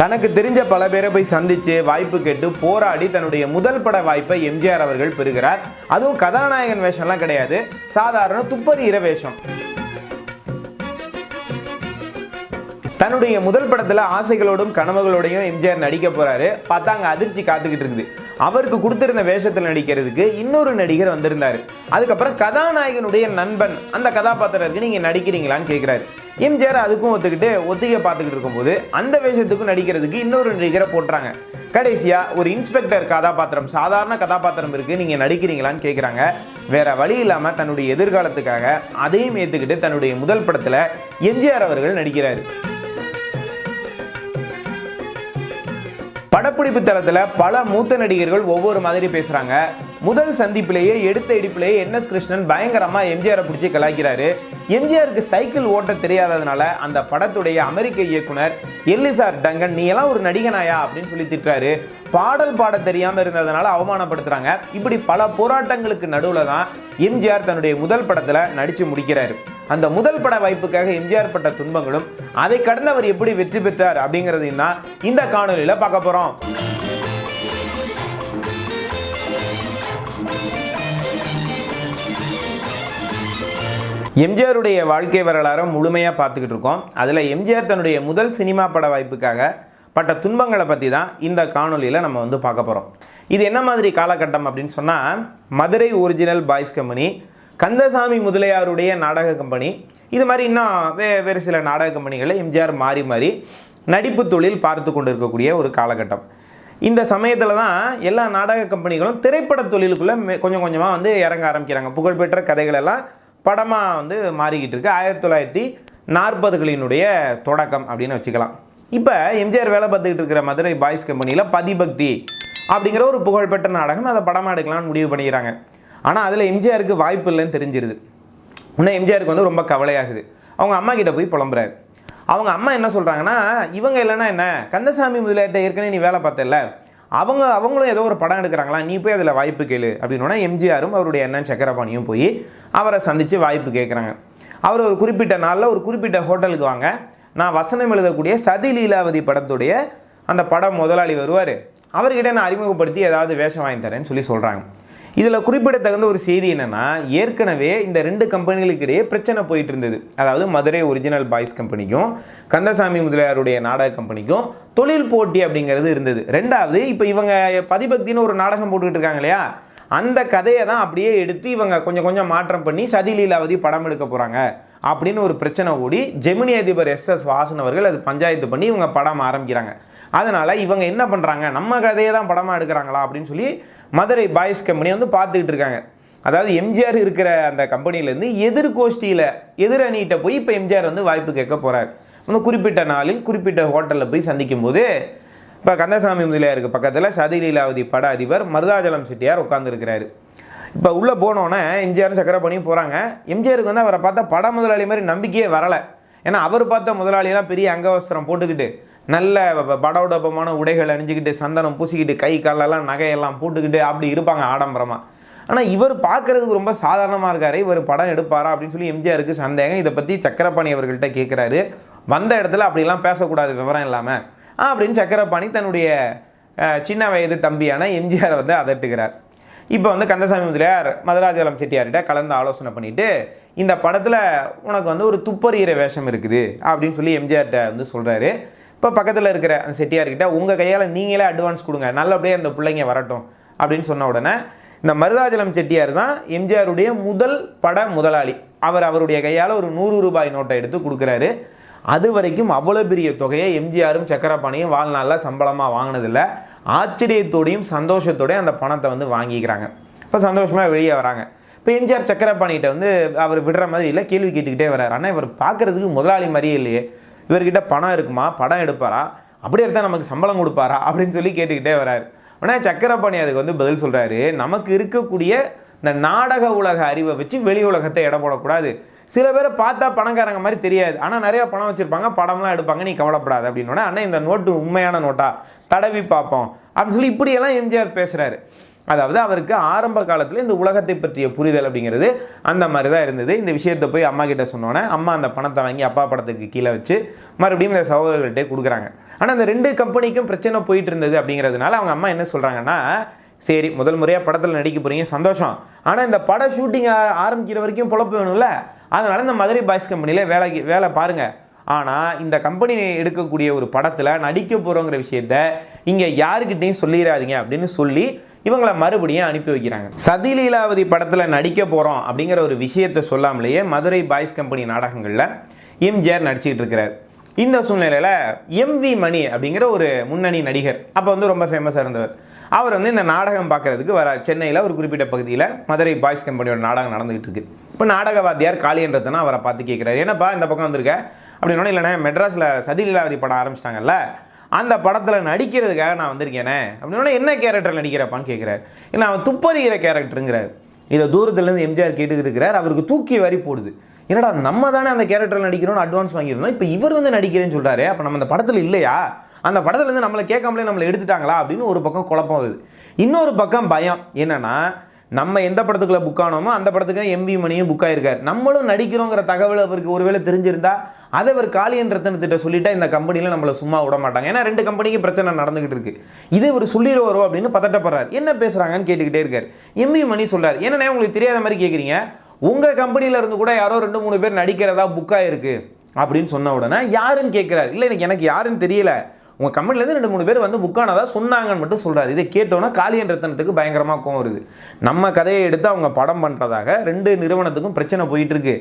தனக்கு தெரிஞ்ச பல பேரை போய் சந்திச்சு வாய்ப்பு கேட்டு போராடி தன்னுடைய முதல் பட வாய்ப்பை எம்ஜிஆர் அவர்கள் பெறுகிறார். அதுவும் கதாநாயகன் வேஷம்லாம் கிடையாது. சாதாரண துப்பறிகிற வேஷம். தன்னுடைய முதல் படத்தில் ஆசைகளோடும் கனவுகளோடையும் எம்ஜிஆர் நடிக்க போறாரு. பார்த்தா அதிர்ச்சி காத்துக்கிட்டு இருக்குது. அவருக்கு கொடுத்திருந்த வேஷத்தில் நடிக்கிறதுக்கு இன்னொரு நடிகர் வந்திருந்தார். அதுக்கப்புறம் கதாநாயகனுடைய நண்பன் அந்த கதாபாத்திரத்துக்கு நீங்கள் நடிக்கிறீங்களான்னு கேட்குறாரு எம்ஜிஆர் அதுக்கும் ஒத்துக்கிட்டு ஒத்திகை பார்த்துக்கிட்டு இருக்கும்போது அந்த வேஷத்துக்கும் நடிக்கிறதுக்கு இன்னொரு நடிகரை போட்டுறாங்க. கடைசியாக ஒரு இன்ஸ்பெக்டர் கதாபாத்திரம் சாதாரண கதாபாத்திரம் இருக்குது நீங்கள் நடிக்கிறீங்களான்னு கேட்குறாங்க வேற வழி இல்லாமல் தன்னுடைய எதிர்காலத்துக்காக அதையும் ஏற்றுக்கிட்டு தன்னுடைய முதல் படத்தில் எம்ஜிஆர் அவர்கள் நடிக்கிறார். படப்பிடிப்பு தளத்தில் பல மூத்த நடிகர்கள் ஒவ்வொரு மாதிரி பேசுகிறாங்க முதல் சந்திப்பிலேயே எடுத்த இடிப்பிலேயே என் எஸ் கிருஷ்ணன் பயங்கரமாக எம்ஜிஆரை பிடிச்சி கலாய்க்கிறாரு. எம்ஜிஆருக்கு சைக்கிள் ஓட்ட தெரியாததுனால அந்த படத்துடைய அமெரிக்க இயக்குனர் எல்லிசார் டங்கன் நீ எல்லாம் ஒரு நடிகனாயா? அப்படின்னு சொல்லி திட்டுறாரு. பாடல் பாட தெரியாமல் இருந்ததுனால அவமானப்படுத்துகிறாங்க இப்படி பல போராட்டங்களுக்கு நடுவில் தான் எம்ஜிஆர் தன்னுடைய முதல் படத்தில் நடித்து முடிக்கிறாரு. அந்த முதல் பட வாய்ப்புக்காக எம்ஜிஆர் பட்ட துன்பங்களும் அதை கடந்து அவர் எப்படி வெற்றி பெற்றார் அப்படிங்கிறதையும் தான் இந்த காணொலியில் பார்க்க போகிறோம் எம்ஜிஆருடைய வாழ்க்கை வரலாறை முழுமையாக பார்த்துக்கிட்டு இருக்கோம். அதில் எம்ஜிஆர் தன்னுடைய முதல் சினிமா பட வாய்ப்புக்காக பட்ட துன்பங்களை பற்றி தான் இந்த காணொலியில் நம்ம வந்து பார்க்க போகிறோம் இது என்ன மாதிரி காலகட்டம் அப்படின்னு சொன்னால் Madurai original boys company Kandasamy முதலியாருடைய நாடக கம்பெனி. இது மாதிரி இன்னும் வே வேறு சில நாடக கம்பெனிகளை எம்ஜிஆர் மாறி மாறி நடிப்பு தொழில் பார்த்து கொண்டு இருக்கக்கூடிய ஒரு காலகட்டம். இந்த சமயத்தில் தான் எல்லா நாடக கம்பெனிகளும் திரைப்பட தொழிலுக்குள்ளே கொஞ்சம் கொஞ்சமாக வந்து இறங்க ஆரம்பிக்கிறாங்க. புகழ்பெற்ற கதைகள் எல்லாம் படமாக வந்து மாறிக்கிட்டு இருக்கு. ஆயிரத்தி தொள்ளாயிரத்தி நாற்பதுகளினுடைய தொடக்கம் அப்படின்னு வச்சுக்கலாம். இப்போ எம்ஜிஆர் வேலை பார்த்துக்கிட்டு இருக்கிற மதுரை பாய்ஸ் கம்பெனியில் பதிபக்தி அப்படிங்கிற ஒரு புகழ்பெற்ற நாடகம் அதை படமாக எடுக்கலாம்னு முடிவு பண்ணிக்கிறாங்க. ஆனால் அதில் எம்ஜிஆருக்கு வாய்ப்பு இல்லைன்னு தெரிஞ்சிருது. இன்னும் எம்ஜிஆருக்கு வந்து ரொம்ப கவலையாகுது. அவங்க அம்மா கிட்ட போய் புலம்புறாரு. அவங்க அம்மா என்ன சொல்கிறாங்கன்னா இவங்க இல்லைன்னா என்ன? கந்தசாமி முதலியார்ட்ட ஏற்கனவே நீ வேலை பார்த்தல அவங்க அவங்களும் ஏதோ ஒரு படம் எடுக்கிறாங்களா? நீ போய் அதில் வாய்ப்பு கேளு. அப்படின்னா எம்ஜிஆரும் அவருடைய அண்ணன் சக்கரபாணியும் போய் அவரை சந்தித்து வாய்ப்பு கேட்குறாங்க அவர் ஒரு குறிப்பிட்ட நாளில் ஒரு குறிப்பிட்ட ஹோட்டலுக்கு வாங்க. நான் வசனம் எழுதக்கூடிய சதி லீலாவதி படத்துடைய அந்த படம் முதலாளி வருவார். அவர்கிட்ட நான் அறிமுகப்படுத்தி ஏதாவது வேஷம் வாங்கி தரேன்னு சொல்லி சொல்கிறாங்க இதில் குறிப்பிடத்தகுந்த ஒரு செய்தி என்னென்னா ஏற்கனவே இந்த ரெண்டு கம்பெனிகளுக்கு இடையே பிரச்சனை போயிட்டு இருந்தது அதாவது மதுரை ஒரிஜினல் பாய்ஸ் கம்பெனிக்கும் கந்தசாமி முதலியாருடைய நாடக கம்பெனிக்கும் தொழில் போட்டி அப்படிங்கிறது இருந்தது. ரெண்டாவது இப்போ இவங்க பதிபக்தின்னு ஒரு நாடகம் போட்டுக்கிட்டு இருக்காங்க இல்லையா? அந்த கதையை தான் அப்படியே எடுத்து இவங்க கொஞ்சம் கொஞ்சம் மாற்றம் பண்ணி சதி லீலாவதி படம் எடுக்க போகிறாங்க அப்படின்னு ஒரு பிரச்சனை ஓடி ஜெமினி அதிபர் எஸ் எஸ் வாசன் அவர்கள் அது பஞ்சாயத்து பண்ணி இவங்க படம் ஆரம்பிக்கிறாங்க. அதனால் இவங்க என்ன பண்ணுறாங்க நம்ம கதையை தான் படமாக எடுக்கிறாங்களா? அப்படின்னு சொல்லி மதுரை பாய்ஸ் கம்பெனி வந்து பார்த்துக்கிட்டு இருக்காங்க. அதாவது எம்ஜிஆர் இருக்கிற அந்த கம்பெனிலேருந்து எதிர்கோஷ்டியில் எதிரணிகிட்ட போய் இப்போ எம்ஜிஆர் வந்து வாய்ப்பு கேட்க போகிறார் வந்து குறிப்பிட்ட நாளில் குறிப்பிட்ட ஹோட்டலில் போய் சந்திக்கும் போது இப்போ கந்தசாமி முதலியாருக்கு பக்கத்தில் சதி லீலாவதி பட அதிபர் மருதாஜலம் செட்டியார் உட்காந்துருக்கிறாரு இப்போ உள்ளே போனோன்னே எம்ஜிஆரும் சக்கரபாணியும் போகிறாங்க எம்ஜிஆருக்கு வந்து அவரை பார்த்தா பட முதலாளி மாதிரி நம்பிக்கையே வரலை. ஏன்னா அவர் பார்த்த முதலாளியெல்லாம் பெரிய அங்கவஸ்திரம் போட்டுக்கிட்டு நல்ல ப- படோடபமான உடைகள் அணிஞ்சுக்கிட்டு சந்தனம் பூசிக்கிட்டு கை காலெல்லாம் நகையெல்லாம் போட்டுக்கிட்டு அப்படி இருப்பாங்க ஆடம்பரமாக ஆனால் இவர் பார்க்கறதுக்கு ரொம்ப சாதாரணமாக இருக்காரு. இவர் படம் எடுப்பாரா அப்படின்னு சொல்லி எம்ஜிஆருக்கு சந்தேகம். இதை பற்றி சக்கரபாணி அவர்கள்ட்ட கேட்குறாரு வந்த இடத்துல அப்படிலாம் பேசக்கூடாது விவரம் இல்லாமல் அப்படின்னு சக்கரபாணி தன்னுடைய சின்ன வயது தம்பியான எம்ஜிஆரை வந்து அதட்டுகிறார். இப்போ வந்து கந்தசாமி முதலியார் மதுராஜலம் செட்டியார்கிட்ட கலந்து ஆலோசனை பண்ணிட்டு இந்த படத்தில் உனக்கு வந்து ஒரு துப்பறிகிற வேஷம் இருக்குது அப்படின்னு சொல்லி எம்ஜிஆர்கிட்ட வந்து சொல்கிறாரு இப்போ பக்கத்தில் இருக்கிற அந்த செட்டியார்கிட்ட உங்கள் கையால் நீங்களே அட்வான்ஸ் கொடுங்க நல்லபடியாக அந்த பிள்ளைங்க வரட்டும் அப்படின்னு சொன்ன உடனே இந்த மருதாஜலம் செட்டியார் தான் எம்ஜிஆருடைய முதல் பட முதலாளி. அவர் அவருடைய கையால் ஒரு நூறு ரூபாய் நோட்டை எடுத்து கொடுக்குறாரு. அது வரைக்கும் அவ்வளோ பெரிய தொகையை எம்ஜிஆரும் சக்கரபாணியும் வாழ்நாளில் சம்பளமாக வாங்கினதில்லை. ஆச்சரியத்தோடையும் சந்தோஷத்தோடையும் அந்த பணத்தை வந்து வாங்கிக்கிறாங்க. இப்போ சந்தோஷமாக வெளியே வராங்க. இப்போ எம்ஜிஆர் சக்கரபாணிகிட்ட வந்து அவர் விடுற மாதிரி இல்லை கேள்வி கேட்டுக்கிட்டே வர்றாரு ஆனால் இவர் பார்க்குறதுக்கு முதலாளி மாதிரியே இல்லையே. இவர்கிட்ட பணம் இருக்குமா? படம் எடுப்பாரா? அப்படி எடுத்தால் நமக்கு சம்பளம் கொடுப்பாரா? அப்படின்னு சொல்லி கேட்டுக்கிட்டே வராரு. ஆனால் சக்கரபாணி அதுக்கு வந்து பதில் சொல்கிறாரு நமக்கு இருக்கக்கூடிய இந்த நாடக உலக அறிவை வச்சு வெளி உலகத்தை எடை போடக்கூடாது. சில பேரை பார்த்தா பணக்காரங்க மாதிரி தெரியாது. ஆனால் நிறைய பணம் வச்சுருப்பாங்க படம்லாம் எடுப்பாங்க நீ கவலைப்படாது அப்படின்னோடனே அண்ணா இந்த நோட்டு உண்மையான நோட்டா? தடவி பார்ப்போம். அப்படின்னு சொல்லி இப்படியெல்லாம் எம்ஜிஆர் பேசுகிறாரு அதாவது அவருக்கு ஆரம்ப காலத்தில் இந்த உலகத்தை பற்றிய புரிதல் அப்படிங்கிறது அந்த மாதிரி தான் இருந்தது. இந்த விஷயத்தை போய் அம்மா கிட்ட சொன்னோன்னே அம்மா அந்த பணத்தை வாங்கி அப்பா படத்துக்கு கீழே வச்சு மறுபடியும் இந்த சகோதரர்கள்ட்டே கொடுக்குறாங்க. ஆனால் அந்த ரெண்டு கம்பெனிக்கும் பிரச்சனை போயிட்டு இருந்தது அப்படிங்கிறதுனால அவங்க அம்மா என்ன சொல்கிறாங்கன்னா சரி முதல் முறையாக படத்தில் நடிக்க போகிறீங்க சந்தோஷம். ஆனால் இந்த பட ஷூட்டிங் ஆரம்பிக்கிற வரைக்கும் பொழப்பு வேணும்ல. அதனால் இந்த மதுரை பாய்ஸ் கம்பெனியில் வேலைக்கு வேலை பாருங்கள் ஆனால் இந்த கம்பெனி எடுக்கக்கூடிய ஒரு படத்தில் நடிக்க போகிறோங்கிற விஷயத்த இங்கே யாருக்கிட்டையும் சொல்லிடாதீங்க அப்படின்னு சொல்லி இவங்களை மறுபடியும் அனுப்பி வைக்கிறாங்க. சதி லீலாவதி படத்தில் நடிக்க போகிறோம் அப்படிங்கிற ஒரு விஷயத்தை சொல்லாமலேயே மதுரை பாய்ஸ் கம்பெனி நாடகங்களில் எம்ஜிஆர் நடிச்சிட்டு இருக்கிறார். இந்த சூழ்நிலையில் எம்வி மணி அப்படிங்கிற ஒரு முன்னணி நடிகர் அப்போ வந்து ரொம்ப ஃபேமஸாக இருந்தவர். அவர் வந்து இந்த நாடகம் பார்க்கறதுக்கு வர சென்னையில் ஒரு குறிப்பிட்ட பகுதியில் மதுரை பாய்ஸ் கம்பெனியோட நாடகம் நடந்துகிட்டு இருக்கு. இப்போ நாடக வாத்தியார் காளியன்றதுனா அவரை பார்த்து கேட்குறாரு என்னப்பா இந்த பக்கம் வந்திருக்க? அப்படின்னா இல்லைண்ணே மெட்ராஸில் சதிலீலாவதி படம் ஆரம்பிச்சிட்டாங்கல்ல. அந்த படத்தில் நடிக்கிறதுக்காக நான் வந்திருக்கேனே. அப்படின்னா என்ன கேரக்டர் நடிக்கிறப்பான்னு கேட்குறாரு ஏன்னா அவன் துப்பறிகிற கேரக்டருங்கிறார் இதை தூரத்துலேருந்து எம்ஜிஆர் கேட்டுக்கிட்டு இருக்கிறார். அவருக்கு தூக்கி வரி போடுது. என்னடா நம்ம தானே அந்த கேரக்டரில் நடிக்கிறோம்னு அட்வான்ஸ் வாங்கியிருந்தோம். இப்போ இவர் வந்து நடிக்கிறேன்னு சொல்கிறாரு அப்போ நம்ம அந்த படத்தில் இல்லையா? அந்த படத்துலேருந்து நம்மளை கேட்காமலே நம்மளை எடுத்துட்டாங்களா அப்படின்னு ஒரு பக்கம் குழப்பம் வருது. இன்னொரு பக்கம் பயம். என்னென்னா நம்ம எந்த படத்துக்குள்ளே புக் ஆனோமோ அந்த படத்துக்கு எம்பி மணியும் புக் ஆகிருக்கார் நம்மளும் நடிக்கிறோங்கிற தகவல் அவருக்கு ஒருவேளை தெரிஞ்சிருந்தா அதை அவர் காளியன் ரத்தனத்திட்ட சொல்லிட்டா இந்த கம்பெனியில் நம்மளை சும்மா விட மாட்டாங்க. ஏன்னா ரெண்டு கம்பெனிக்கு பிரச்சனை நடந்துகிட்டு இருக்கு. இது இவர் சொல்லிடுவாரோ அப்படின்னு பதட்டப்படுறாரு. என்ன பேசுகிறாங்கன்னு கேட்டுக்கிட்டே இருக்கார். எம்பி மணி சொல்கிறார் என்னண்ணே உங்களுக்கு தெரியாத மாதிரி கேட்குறீங்க உங்கள் கம்பெனியில் இருந்து கூட யாரோ ரெண்டு மூணு பேர் நடிக்கிறதா புக் ஆகிருக்கு அப்படின்னு சொன்ன உடனே யாருன்னு கேட்குறாரு இல்லை எனக்கு எனக்கு யாருன்னு தெரியல. உங்கள் கம்பெனிலேருந்து ரெண்டு மூணு பேர் வந்து புக்கானதாக சொன்னாங்கன்னு மட்டும் சொல்கிறாரு இதை கேட்டோன்னா காளியன் ரத்தனத்துக்கு பயங்கரமாக கோவம் வருது. நம்ம கதையை எடுத்து அவங்க படம் பண்ணுறதாக ரெண்டு நிறுவனத்துக்கும் பிரச்சனை போயிட்டு இருக்கு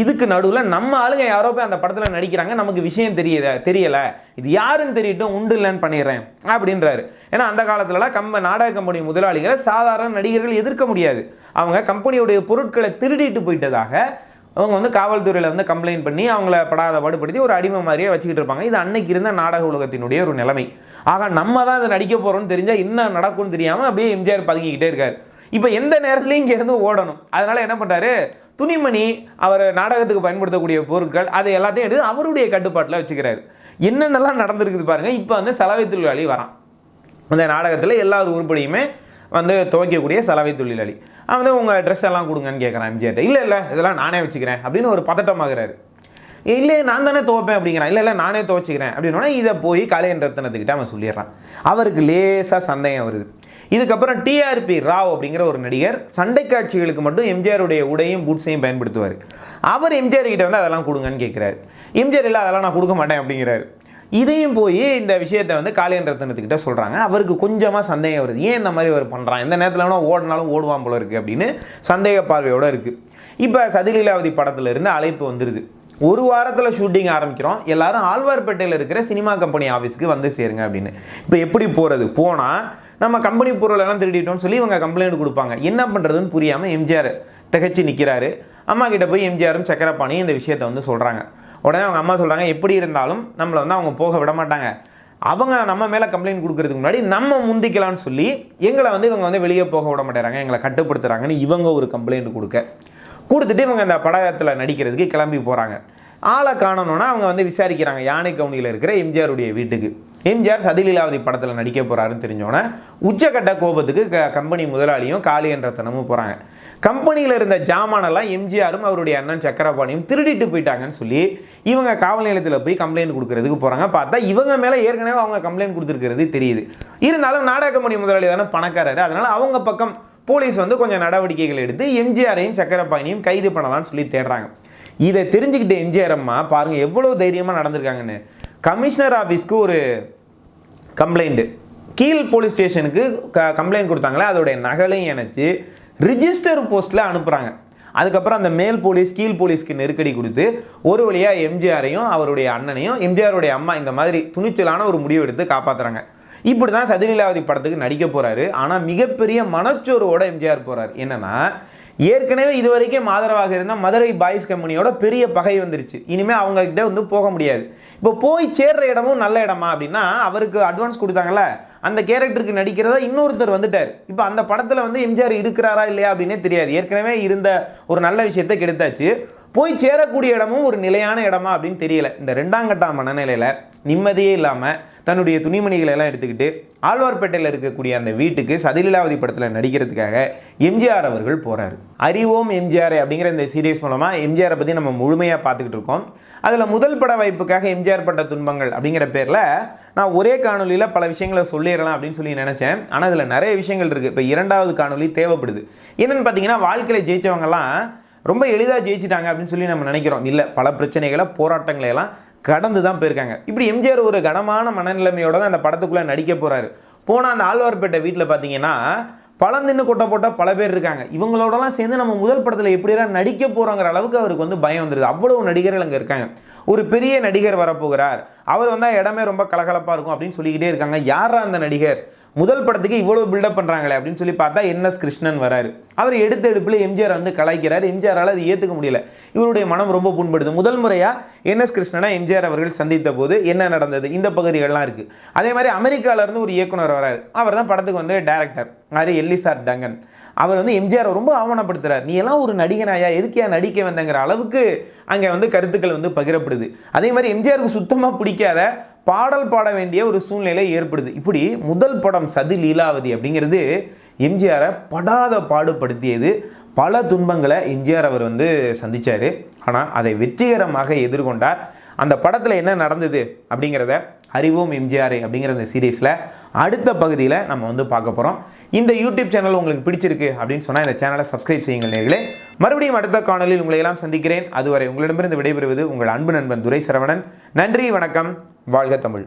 இதுக்கு நடுவில் நம்ம ஆளுங்க யாரோ போய் அந்த படத்தில் நடிக்கிறாங்க. நமக்கு விஷயம் தெரியல தெரியலை. இது யாருன்னு தெரியட்டும் உண்டு இல்லைன்னு பண்ணிடுறேன் அப்படின்றாரு. ஏன்னா அந்த காலத்துலலாம் கம்ப நாடக கம்பெனி முதலாளிகளை சாதாரண நடிகர்கள் எதிர்க்க முடியாது. அவங்க கம்பெனியுடைய பொருட்களை திருடிட்டு போயிட்டதாக அவங்க வந்து காவல்துறையில் வந்து கம்ப்ளைண்ட் பண்ணி அவங்கள படாத பாடுபடுத்தி ஒரு அடிமை மாதிரியே வச்சுக்கிட்டு இருப்பாங்க. இது அன்னைக்கு இருந்த நாடக உலகத்தினுடைய ஒரு நிலைமை. ஆக நம்ம தான் அதை நடிக்க போகிறோம்னு தெரிஞ்சால் என்ன நடக்கும்னு தெரியாமல் அப்படியே எம்ஜிஆர் பதுங்கிக்கிட்டே இருக்கார். இப்போ எந்த நேரத்துலையும் இங்கேருந்து ஓடணும். அதனால் என்ன பண்ணுறாரு துணிமணி அவர் நாடகத்துக்கு பயன்படுத்தக்கூடிய பொருட்கள் அதை எல்லாத்தையும் எடுத்து அவருடைய கட்டுப்பாட்டில் வச்சுக்கிறாரு. என்னென்னலாம் நடந்திருக்குது பாருங்கள் இப்போ வந்து சலவை தொழிலாளி வரான். அந்த நாடகத்தில் எல்லா உருப்படியுமே வந்து துவைக்கக்கூடிய சலவை தொழிலாளி அவன் வந்து உங்கள் ட்ரெஸ் எல்லாம் கொடுங்கன்னு கேட்குறான் எம்ஜிஆர் இல்லை இல்லை இதெல்லாம் நானே வச்சுக்கிறேன் அப்படின்னு ஒரு பதட்டமாகிறாரு இல்லை நான் தானே துவைப்பேன் அப்படிங்கிறான். இல்லை இல்லை நானே துவைச்சிக்கிறேன் அப்படின்னா இதை போய் கலையன் ரத்தனத்துக்கிட்ட அவன் சொல்லிடுறான். அவருக்கு லேசாக சந்தேகம் வருது. இதுக்கப்புறம் டிஆர்பி ராவ் அப்படிங்கிற ஒரு நடிகர் சண்டை காட்சிகளுக்கு மட்டும் எம்ஜிஆருடைய உடையும் பூட்ஸையும் பயன்படுத்துவார். அவர் எம்ஜிஆர் கிட்ட வந்து அதெல்லாம் கொடுங்கன்னு கேட்குறாரு எம்ஜிஆர் இல்லை அதெல்லாம் நான் கொடுக்க மாட்டேன் அப்படிங்கிறாரு. இதையும் போய் இந்த விஷயத்தை வந்து காளியன் ரத்தனத்துக்கிட்ட சொல்கிறாங்க அவருக்கு கொஞ்சமாக சந்தேகம் வருது. ஏன் இந்த மாதிரி அவர் பண்ணுறான் எந்த நேரத்தில் வேணால் ஓடினாலும் ஓடுவான் போல இருக்குது அப்படின்னு சந்தேக பார்வையோடு இருக்குது இப்போ சதிலீலாவதி படத்துலேருந்து அழைப்பு வந்துடுது ஒரு வாரத்தில் ஷூட்டிங் ஆரம்பிக்கிறோம். எல்லாரும் ஆழ்வார்பேட்டையில் இருக்கிற சினிமா கம்பெனி ஆஃபீஸ்க்கு வந்து சேருங்க அப்படின்னு. இப்போ எப்படி போகிறது போனால் நம்ம கம்பெனி பொருளெல்லாம் திருடிட்டோம்னு சொல்லி இவங்க கம்ப்ளைண்ட் கொடுப்பாங்க. என்ன பண்ணுறதுன்னு புரியாமல் எம்ஜிஆர் திகச்சு நிற்கிறாரு அம்மா கிட்ட போய் எம்ஜிஆரும் சக்கரப்பாணியும் இந்த விஷயத்தை வந்து சொல்கிறாங்க உடனே அவங்க அம்மா சொல்கிறாங்க எப்படி இருந்தாலும் நம்மளை வந்து அவங்க போக விட மாட்டாங்க. அவங்க நம்ம மேலே கம்ப்ளைண்ட் கொடுக்கறதுக்கு முன்னாடி நம்ம முந்திக்கலாம்னு சொல்லி எங்களை வந்து இவங்க வந்து வெளியே போக விட மாட்டேறாங்க. எங்களை கட்டுப்படுத்துகிறாங்கன்னு இவங்க ஒரு கம்ப்ளைண்ட் கொடுக்க. கொடுத்துட்டு இவங்க அந்த படத்தில் நடிக்கிறதுக்கு கிளம்பி போகிறாங்க ஆளை காணணும்னா அவங்க வந்து விசாரிக்கிறாங்க. யானை கவுனியில் இருக்கிற எம்ஜிஆருடைய வீட்டுக்கு. எம்ஜிஆர் சதிலீலாவதி படத்தில் நடிக்க போகிறாருன்னு தெரிஞ்சோன்னே உச்சக்கட்ட கோபத்துக்கு க கம்பெனி முதலாளியும் காளியன் ரத்தனமும் போகிறாங்க கம்பெனியில் இருந்த ஜாமானெல்லாம் எம்ஜிஆரும் அவருடைய அண்ணன் சக்கரபாணியும் திருடிட்டு போயிட்டாங்கன்னு சொல்லி இவங்க காவல் நிலையத்தில் போய் கம்ப்ளைண்ட் கொடுக்கறதுக்கு போகிறாங்க பார்த்தா இவங்க மேலே ஏற்கனவே அவங்க கம்ப்ளைண்ட் கொடுத்துருக்கிறது தெரியுது. இருந்தாலும் நாடக கம்பெனி முதலாளி தானே பணக்காரர். அதனால் அவங்க பக்கம் போலீஸ் வந்து கொஞ்சம் நடவடிக்கைகள் எடுத்து எம்ஜிஆரையும் சக்கரபாணியும் கைது பண்ணலாம்னு சொல்லி தேடுறாங்க. இதை தெரிஞ்சுக்கிட்ட எம்ஜிஆர் அம்மா பாருங்கள் எவ்வளோ தைரியமாக நடந்திருக்காங்கன்னு. கமிஷனர் ஆஃபீஸ்க்கு ஒரு கம்ப்ளைண்ட்டு கீழ் போலீஸ் ஸ்டேஷனுக்கு க கம்ப்ளைண்ட் கொடுத்தாங்களே அதோடைய நகலையும் இணைச்சி ரிஜிஸ்டர் போஸ்ட்டில் அனுப்புகிறாங்க அதுக்கப்புறம் அந்த மேல் போலீஸ் கீழ் போலீஸ்க்கு நெருக்கடி கொடுத்து ஒரு வழியாக எம்ஜிஆரையும் அவருடைய அண்ணனையும் எம்ஜிஆருடைய அம்மா இந்த மாதிரி துணிச்சலான ஒரு முடிவு எடுத்து காப்பாற்றுறாங்க இப்படி தான் சதிலீலாவதி படத்துக்கு நடிக்க போகிறாரு ஆனால் மிகப்பெரிய மனச்சோர்வோட எம்ஜிஆர் போகிறார் என்னென்னா ஏற்கனவே இது வரைக்கும் ஆதரவாக இருந்தால் மதுரை பாய்ஸ் கம்பெனியோட பெரிய பகை வந்துருச்சு. இனிமேல் அவங்கக்கிட்ட வந்து போக முடியாது. இப்போ போய் சேர்ற இடமும் நல்ல இடமா அப்படின்னா அவருக்கு அட்வான்ஸ் கொடுத்தாங்கல்ல அந்த கேரக்டருக்கு நடிக்கிறதா இன்னொருத்தர் வந்துட்டார். இப்போ அந்த படத்தில் வந்து எம்ஜிஆர் இருக்கிறாரா இல்லையா அப்படின்னே தெரியாது. ஏற்கனவே இருந்த ஒரு நல்ல விஷயத்தை கெடுத்தாச்சு. போய் சேரக்கூடிய இடமும் ஒரு நிலையான இடமா அப்படின்னு தெரியல. இந்த ரெண்டாம் கட்ட மனநிலையில் நிம்மதியே இல்லாமல் தன்னுடைய துணிமணிகளை எல்லாம் எடுத்துக்கிட்டு ஆழ்வார்பேட்டையில் இருக்கக்கூடிய அந்த வீட்டுக்கு சதிலீலாவதி படத்தில் நடிக்கிறதுக்காக எம்ஜிஆர் அவர்கள் போகிறாரு அறிவோம் எம்ஜிஆர் அப்படிங்கிற இந்த சீரியஸ் மூலமாக எம்ஜிஆரை பற்றி நம்ம முழுமையாக பார்த்துக்கிட்டு இருக்கோம். அதில் முதல் பட வாய்ப்புக்காக எம்ஜிஆர் பட்ட துன்பங்கள் அப்படிங்கிற பேரில் நான் ஒரே காணொலியில் பல விஷயங்களை சொல்லிடலாம் அப்படின்னு சொல்லி நினச்சேன். ஆனால் அதில் நிறைய விஷயங்கள் இருக்குது இப்போ இரண்டாவது காணொலி தேவைப்படுது. என்னென்னு பார்த்தீங்கன்னா வாழ்க்கையில் ஜெயித்தவங்கலாம் ரொம்ப எளிதாக ஜெயிச்சிட்டாங்க அப்படின்னு சொல்லி நம்ம நினைக்கிறோம். இல்லை பல பிரச்சனைகளை போராட்டங்களை எல்லாம் கடந்து தான் போயிருக்காங்க. இப்படி எம்ஜிஆர் ஒரு கனமான மனநிலைமையோட தான் அந்த படத்துக்குள்ளே நடிக்க போகிறாரு போனால் அந்த ஆழ்வார்பேட்டை வீட்டில் பார்த்தீங்கன்னா பழந்தின்னு கொட்டை போட்டால் பல பேர் இருக்காங்க. இவங்களோடலாம் சேர்ந்து நம்ம முதல் படத்தில் எப்படியெல்லாம் நடிக்க போகிறோங்கிற அளவுக்கு அவருக்கு வந்து பயம் வந்துடுது அவ்வளவு நடிகர்கள் அங்கே இருக்காங்க. ஒரு பெரிய நடிகர் வரப்போகிறார். அவர் வந்தால் இடமே ரொம்ப கலகலப்பாக இருக்கும் அப்படின்னு சொல்லிக்கிட்டே இருக்காங்க. யாரா அந்த நடிகர்? முதல் படத்துக்கு இவ்வளோ பில்டப் பண்ணுறாங்களே அப்படின்னு சொல்லி பார்த்தா என்எஸ் கிருஷ்ணன் வராரு. அவர் எடுத்த எடுப்பில் எம்ஜிஆர் வந்து கலாய்க்கிறார். எம்ஜிஆரால் அது ஏற்றுக்க முடியல. இவருடைய மனம் ரொம்ப புண்படுது. முதல் முறையாக என்எஸ் கிருஷ்ணனை எம்ஜிஆர் அவர்கள் சந்தித்த போது என்ன நடந்தது? இந்த பகுதிகள்லாம் இருக்குது அதே மாதிரி அமெரிக்காவிலேருந்து ஒரு இயக்குனர் வராரு. அவர் தான் படத்துக்கு வந்து டேரக்டர் யார் எல்லிசார் டங்கன். அவர் வந்து எம்ஜிஆர் ரொம்ப ஆவணப்படுத்துகிறார் நீ எல்லாம் ஒரு நடிகனாயா? எதுக்கியா நடிக்க வந்தங்கிற அளவுக்கு அங்கே வந்து கருத்துக்கள் வந்து பகிரப்படுது. அதே மாதிரி எம்ஜிஆருக்கு சுத்தமாக பிடிக்காத பாடல் பாட வேண்டிய ஒரு சூழ்நிலை ஏற்படுது. இப்படி முதல் படம் சதி லீலாவதி அப்படிங்கிறது எம்ஜிஆரை படாத பாடுபடுத்தியது. பல துன்பங்களை எம்ஜிஆர் அவர் வந்து சந்திச்சார். ஆனால் அதை வெற்றிகரமாக எதிர்கொண்டார். அந்த படத்தில் என்ன நடந்தது அப்படிங்கிறத அறிவோம் எம்ஜிஆர் அப்படிங்கிற அந்த சீரீஸில் அடுத்த பகுதியில் நம்ம வந்து பார்க்க போகிறோம் இந்த யூடியூப் சேனல் உங்களுக்கு பிடிச்சிருக்கு அப்படின்னு சொன்னால் இந்த சேனலை சப்ஸ்கிரைப் செய்யுங்கள் நேர்களே. மறுபடியும் அடுத்த காணொலியில் உங்களை எல்லாம் சந்திக்கிறேன். அதுவரை உங்களிடமிருந்து விடைபெறுவது உங்கள் அன்பு நண்பன் துரை சரவணன் நன்றி வணக்கம். வாழ்க தமிழ்.